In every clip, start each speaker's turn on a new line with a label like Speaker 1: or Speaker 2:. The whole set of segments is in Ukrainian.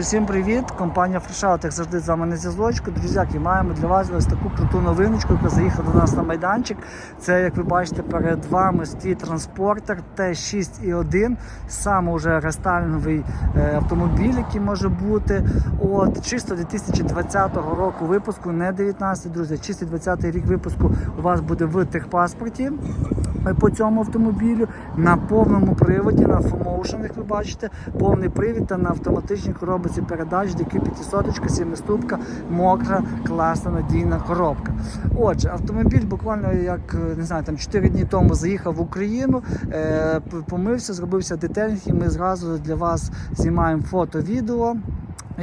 Speaker 1: Всім привіт! Компанія Фрешаут, як завжди, з вами на зв'язочку. Друзяки, маємо для вас ось таку круту новиночку, яка заїхала до нас на майданчик. Це, як ви бачите, перед вами стоїть транспортер Т6І1, саме вже рестайлінговий е, автомобіль, який може бути. От, чисто 2020 року випуску, не 19, друзі, чисто 20 рік випуску у вас буде в техпаспорті е, по цьому автомобілю на повному приводі, на фомоушен, як ви бачите, повний привід та на автоматичній коробці передач, DQ 500, 7 ступка, мокра, класна, надійна коробка. Отже, автомобіль буквально як е, не знаю, там 4 дні тому заїхав в Україну, е, помився, зробився детелінг, і ми зразу для вас знімаємо фото, відео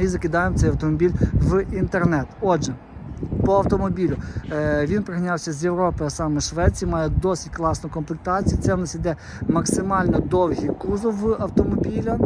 Speaker 1: і закидаємо цей автомобіль в інтернет. Отже. По автомобілю Е, він пригнявся з Європи, а саме Швеції, має досить класну комплектацію. Це в нас іде максимально довгий кузов автомобіля.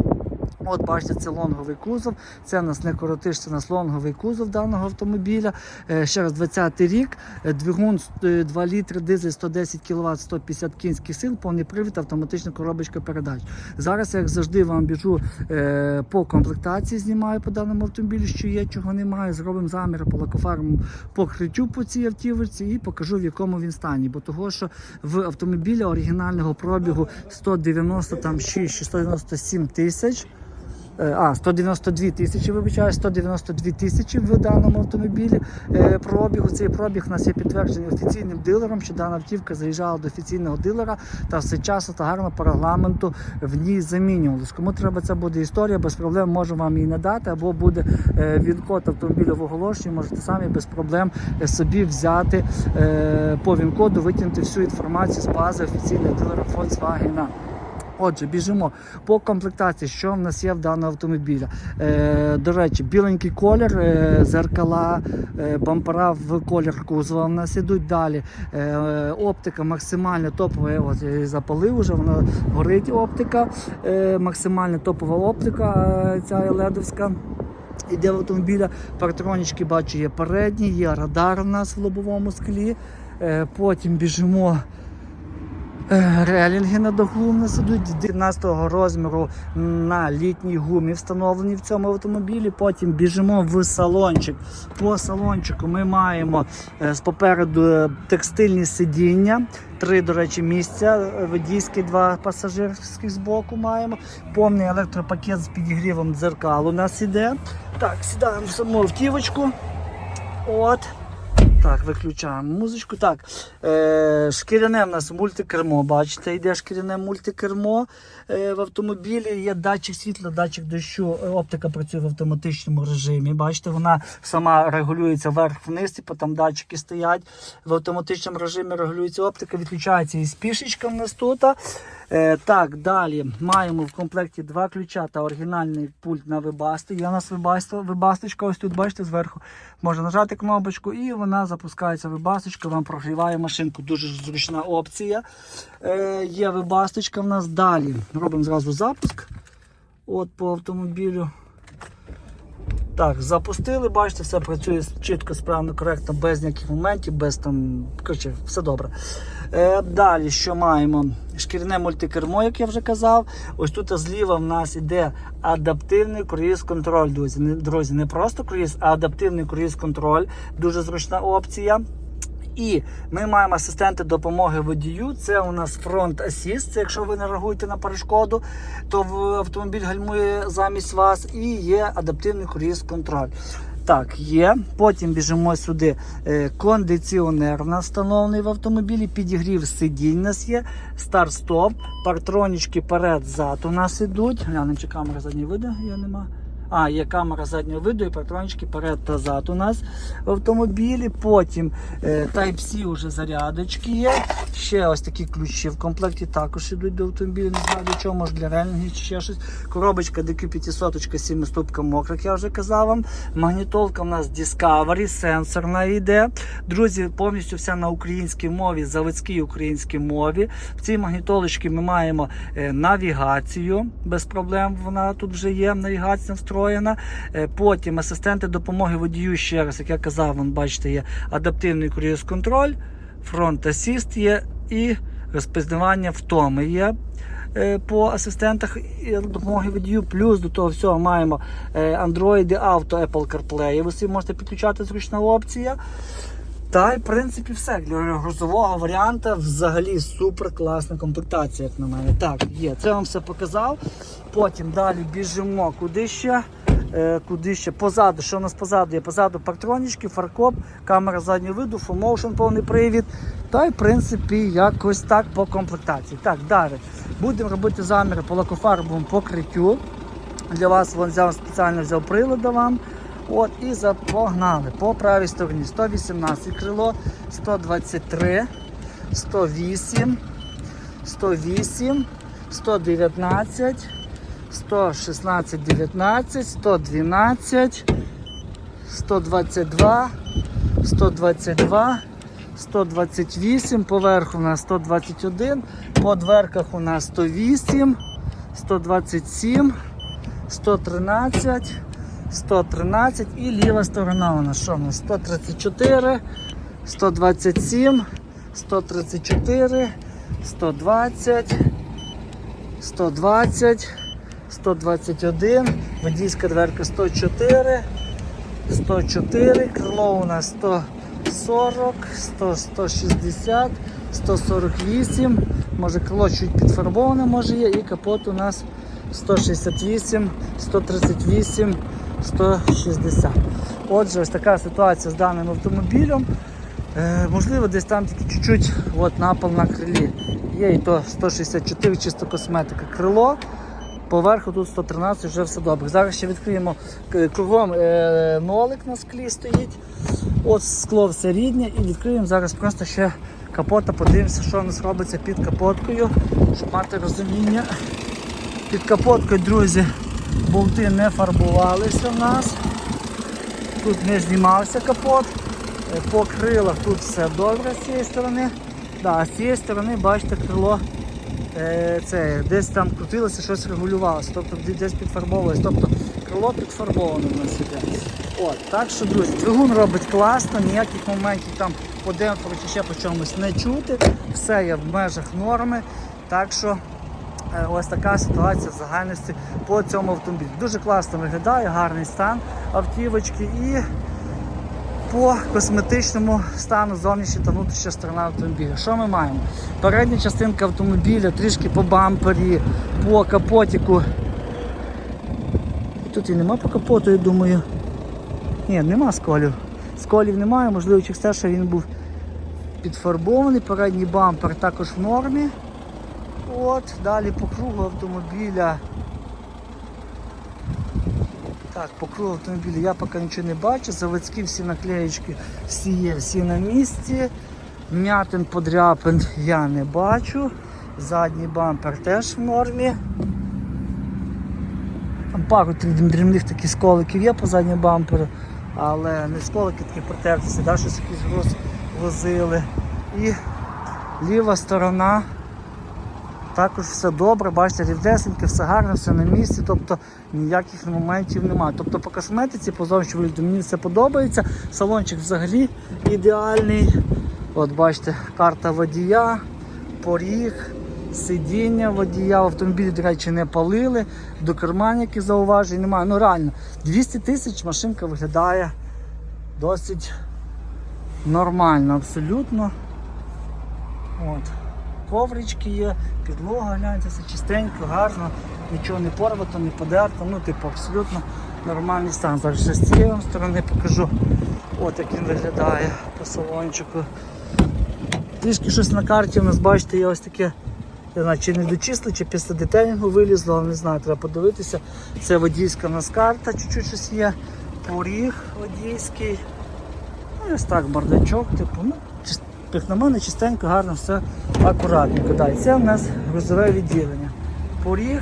Speaker 1: От бачите, це лонговий кузов. Це у нас не коротиш, це у нас лонговий кузов даного автомобіля. Е, ще раз 20 рік. Е, Двигун е, 2 літри, дизель 110 кВт, 150 кінських сил, повний привід, автоматична коробочка передач. Зараз, як завжди, вам біжу е, по комплектації, знімаю по даному автомобілю, що є, чого немає. Зробимо заміри по лакофармовому покриттю по цій автівці і покажу, в якому він стані. Бо того, що в автомобіля оригінального пробігу 196 чи 197 тисяч. Е, А, 192 тисячі, вибачаю, 192 тисячі в даному автомобілі е, пробігу. Цей пробіг у нас є підтверджений офіційним дилером, що дана автівка заїжджала до офіційного дилера та все часу та гарно по регламенту в ній замінювалась. Кому треба це буде історія, без проблем можу вам її надати, або буде е, він-код автомобіля в оголошенні, можете самі без проблем собі взяти по він-коду, витягнути всю інформацію з бази офіційного дилера Volkswagen. Отже, біжимо по комплектації, що в нас є в даного автомобіля. Е, до речі, біленький колір, е, зеркала, е, бампера в колір кузова в нас ідуть далі. Е, оптика максимально топова. Я її запалив вона горить оптика. Е, максимально топова оптика, е, ця ледовська. Іде в автомобіля. Партронічки бачу, є передні, є радар у нас в лобовому склі. Е, потім біжимо. Е, Релінги на доглу нас ідуть 19 розміру на літній гумі встановлені в цьому автомобілі. Потім біжимо в салончик. По салончику ми маємо е, попереду е, текстильні сидіння. Три, до речі, місця. Водійські, два пасажирських збоку маємо. Повний електропакет з підігрівом дзеркал у нас іде. Так, сідаємо в саму автівочку. От. Так, виключаємо музичку. Так, е, шкіряне в нас мультикермо. Бачите, йде шкіряне мультикермо е, в автомобілі. Є датчик світла, датчик дощу. Е, Оптика працює в автоматичному режимі. Бачите, вона сама регулюється вверх-вниз, типу там датчики стоять. В автоматичному режимі регулюється оптика, відключається і спішечка в нас тут. Е, так, далі маємо в комплекті два ключа та оригінальний пульт на вибасти. Є у нас вибасточка, ось тут, бачите, зверху можна нажати кнопочку і вона запускається вибасточка, вам прогріває машинку. Дуже зручна опція. Е, є вибасточка в нас далі. Робимо зразу запуск. От по автомобілю. Так, запустили, бачите, все працює чітко, справно, коректно, без ніяких моментів, без там. Коротше, все добре. Е, далі, що маємо? Шкіряне мультикермо, як я вже казав. Ось тут зліва в нас іде адаптивний круїз-контроль, друзі. Не, друзі, не просто круїз, а адаптивний круїз-контроль. Дуже зручна опція. І ми маємо асистенти допомоги водію. Це у нас фронт асіст. Це якщо ви не реагуєте на перешкоду, то автомобіль гальмує замість вас. І є адаптивний круїз контроль. Так, є. Потім біжимо сюди. Е, Кондиціонер у в автомобілі, підігрів сидінь у нас є, старт-стоп, партронічки перед-зад у нас ідуть. Глянемо, чи камера задній виду, я нема. А, є камера заднього виду і патрончики перед та зад у нас в автомобілі. Потім е, Type-C вже зарядочки є. Ще ось такі ключі в комплекті також йдуть до автомобіля. Не знаю для чого, може для релінгів чи ще щось. Коробочка DQ 500, 7 ступка мокра, як я вже казав вам. Магнітолка у нас Discovery, сенсорна йде. Друзі, повністю вся на українській мові, заводській українській мові. В цій магнітолочці ми маємо е, навігацію без проблем. Вона тут вже є. Навігація встроєна. Е, Потім асистенти допомоги водію ще раз, як я казав, вон, бачите, є адаптивний круїз-контроль, фронт асіст є і розпізнавання втоми є. е, по асистентах допомоги водію. Плюс до того всього маємо е, Android Auto Apple CarPlay. Ви всі можете підключати зручна опція. Та й в принципі все. Для грузового варіанта взагалі супер класна комплектація, як на мене. Так, є. Це вам все показав. Потім далі біжимо куди ще. Е, куди ще позаду, що у нас позаду є? Позаду партронічки, фаркоп, камера заднього виду, фомоушен повний привід. Та й в принципі якось так по комплектації. Так, далі. Будемо робити заміри по лакофарбовому покриттю. Для вас вон взяв спеціально взяв прилада вам. От і запогнали. По правій стороні 118 крило, 123, 108, 108, 119, 116, 19, 112, 122, 122, 128, поверху у нас 121, по дверках у нас 108, 127, 113, 113 і ліва сторона у нас що у нас? 134, 127, 134, 120, 120, 121, водійська дверка 104, 104, крило у нас 140, 100, 160, 148, може крило чуть підфарбоване може є, і капот у нас 168, 138, 160. Отже, ось така ситуація з даним автомобілем. Е, можливо, десь там тільки чуть-чуть напал на крилі. Є і то 164 чисто косметика. Крило. Поверху тут 113, вже все добре. Зараз ще відкриємо кругом е, нолик на склі стоїть. От скло все рідне і відкриємо зараз просто ще капота, подивимося, що у нас робиться під капоткою, щоб мати розуміння. Під капоткою, друзі, болти не фарбувалися в нас. Тут не знімався капот. Е, По крилах тут все добре з цієї сторони. Да, а з цієї сторони, бачите, крило е, це, десь там крутилося, щось регулювалося, тобто десь підфарбовувалося. Тобто крило підфарбоване в нас іде. От, так що, друзі, двигун робить класно, ніяких моментів там по демпферу чи ще по чомусь не чути. Все є в межах норми. Так що Ось така ситуація в загальності по цьому автомобілю. Дуже класно виглядає, гарний стан автівочки і по косметичному стану зовнішня та внутрішня сторона автомобіля. Що ми маємо? Передня частинка автомобіля, трішки по бампері, по капотіку. Тут і нема по капоту, я думаю. Ні, нема сколів. Сколів немає, можливо, через те, що він був підфарбований. Передній бампер також в нормі. От, далі по кругу автомобіля. Так, по кругу автомобіля я поки нічого не бачу. Заводські всі наклеєчки всі є, всі на місці. М'ятин подряпин я не бачу. Задній бампер теж в нормі. Там пару дріб- дрібних таких сколиків є по задньому бамперу, але не сколики такі протертися, да, щось якийсь груз возили. І ліва сторона також все добре, бачите, рівдесеньке, все гарно, все на місці, тобто ніяких моментів немає. Тобто по косметиці, по зовнішньому вигляду мені все подобається. Салончик взагалі ідеальний. От бачите, карта водія, поріг, сидіння водія, в автомобілі, до речі, не палили, до карманів зауважень немає. Ну реально, 200 тисяч машинка виглядає досить нормально, абсолютно. От. Коврички є, підлога, гляньте, все чистенько, гарно, нічого не порвато, не подерто, ну типу абсолютно нормальний стан. Зараз з цієї сторони покажу. От як він виглядає по салончику. Трішки щось на карті у нас, бачите, є ось таке, я знаю, чи не дочисли, чи після детелінгу вилізло, не знаю, треба подивитися. Це водійська у нас карта, чуть-чуть щось є. Поріг водійський. Ну, ось так, бардачок, типу, ну, мене, чистенько, гарно, все акуратненько. Да. Це у нас грузове відділення. Поріг,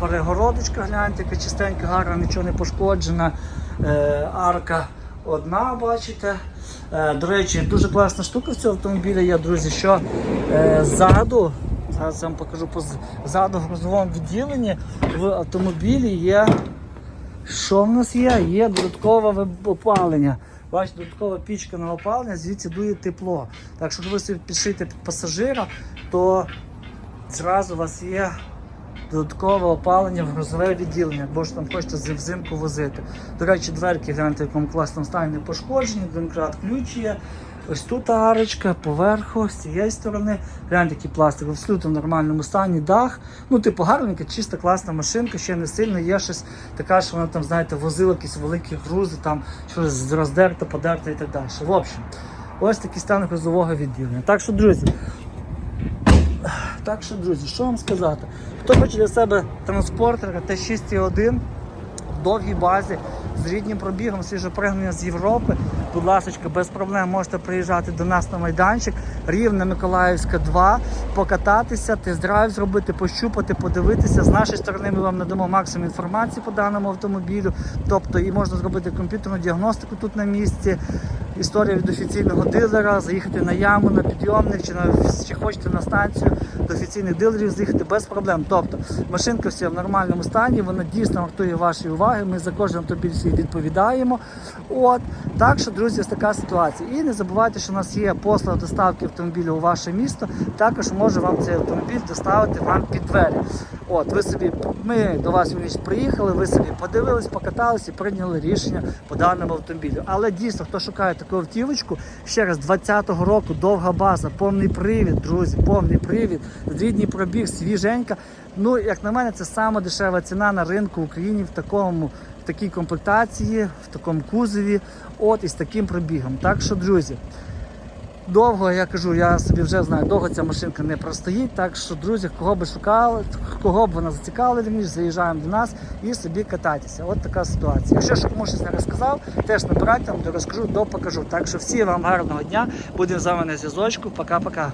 Speaker 1: перегородочка, гляньте, яка чистенька, гарна, нічого не пошкоджена. Е, арка одна, бачите. Е, до речі, дуже класна штука в цього автомобіля є, друзі, що е, ззаду, зараз я вам покажу поз- ззаду в грузовому відділенні в автомобілі є що в нас є? Є додаткове опалення. Бачите, додаткова пічка на опалення, звідси дує тепло. Так що, ви собі підшите під пасажира, то зразу у вас є додаткове опалення в грузове відділення, бо ж там хочете взимку возити. До речі, дверки гляньте, в якому класному стані не пошкоджені, домкрат ключ є. Ось тут арочка, поверху, з цієї сторони. Гляньте, який пластик, абсолютно в нормальному стані, дах. Ну, типу, гарненька, чиста, класна машинка, ще не сильно є щось така, що вона там, знаєте, возила якісь великі грузи, там щось роздерто, подерто і так далі. В общем, ось такий стан грузового відділення. Так що, друзі, так що, друзі, що вам сказати? Хто хоче для себе транспортера Т6,1 в довгій базі з рідним пробігом, свіжопригнення з Європи, будь ласка, без проблем можете приїжджати до нас на майданчик, Рівна Миколаївська 2, покататися, тест-драйв зробити, пощупати, подивитися. З нашої сторони ми вам надамо максимум інформації по даному автомобілю. Тобто і можна зробити комп'ютерну діагностику тут на місці. Історія від офіційного дилера, заїхати на яму, на підйомник, чи, на, чи хочете на станцію до офіційних дилерів з'їхати без проблем. Тобто машинка вся в нормальному стані, вона дійсно вартує вашої уваги. Ми за кожен автомобіль відповідаємо. От так що, друзі, ось така ситуація. І не забувайте, що у нас є послуга доставки автомобіля у ваше місто. Також може вам цей автомобіль доставити вам під двері. От, ви собі, ми до вас Юрійович, приїхали, ви собі подивились, покатались і прийняли рішення по даному автомобілю. Але дійсно, хто шукає таку автівочку, ще раз 20-го року довга база, повний привід, друзі, повний привід, рідний пробіг, свіженька. Ну, як на мене, це сама дешева ціна на ринку в Україні в такому. В такій комплектації, в такому кузові, от і з таким пробігом. Так що, друзі, довго я кажу, я собі вже знаю, довго ця машинка не простоїть. Так що, друзі, кого би шукали, кого б вона зацікавила, заїжджаємо до нас і собі катайтеся. От така ситуація. Якщо що комусь не розказав, теж набирайте, вам розкажу, допокажу. Так що всім вам гарного дня. Будемо з вами на зв'язочку. Пока-пока.